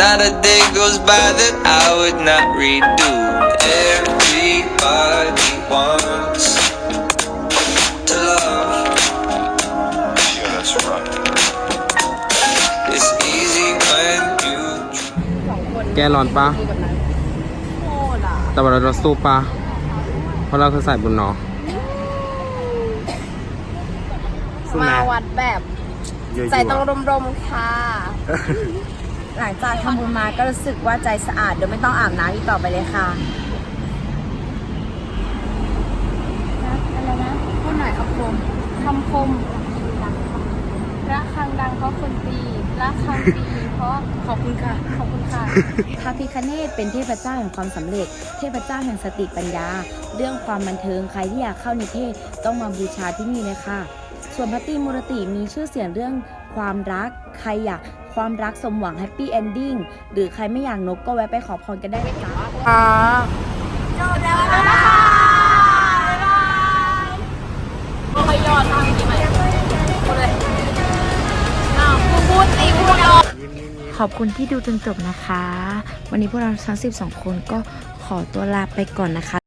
Not a day goes by that I would not redo. Everybody wants to love. Yeah, that's right. It's easy when you แกร้อนปะคือแบบนั้นโคตรอะแต่ว่าเราสู้ปะเพราะเราคือสายบุญเนาะสู้มานะวัดแบบ เยอะๆใจต้องรมๆค่ะ หลังจากทำบุญมาก็รู้สึกว่าใจสะอาดโดยไม่ต้องอาบน้ำอีกต่อไปเลยค่ะอะไรนะพูดหน่อยคำคมคำคมระฆังดังเพราะคนตีระฆังตีเพราะขอบคุณค่ะ ขอบคุณค่ะพระพิคเนตเป็นเทพเจ้าแห่งความสำเร็จ เทพเจ้าแห่งสติปัญญา เรื่องความบันเทิงใครที่อยากเข้านิเทศต้องมาบูชาที่นี่เลยค่ะ ส่วนพระตรีมูรติมีชื่อเสียงเรื่องความรัก ใครอยากความรักสมหวังแฮปปี้เอนดิ้งหรือใครไม่อยากนกก็แวะไปขอพรกันได้เลยค่ะอ่าจบแล้วนะคะบ๊ายบายโอ้ยยอดทำกี่ไหมหมดเลยอ้าวพูดพูดตีพูดยอดขอบคุณที่ดูจนจบนะคะ วันนี้พวกเราทั้ง 12 คนก็ขอตัวลาไปก่อนนะคะ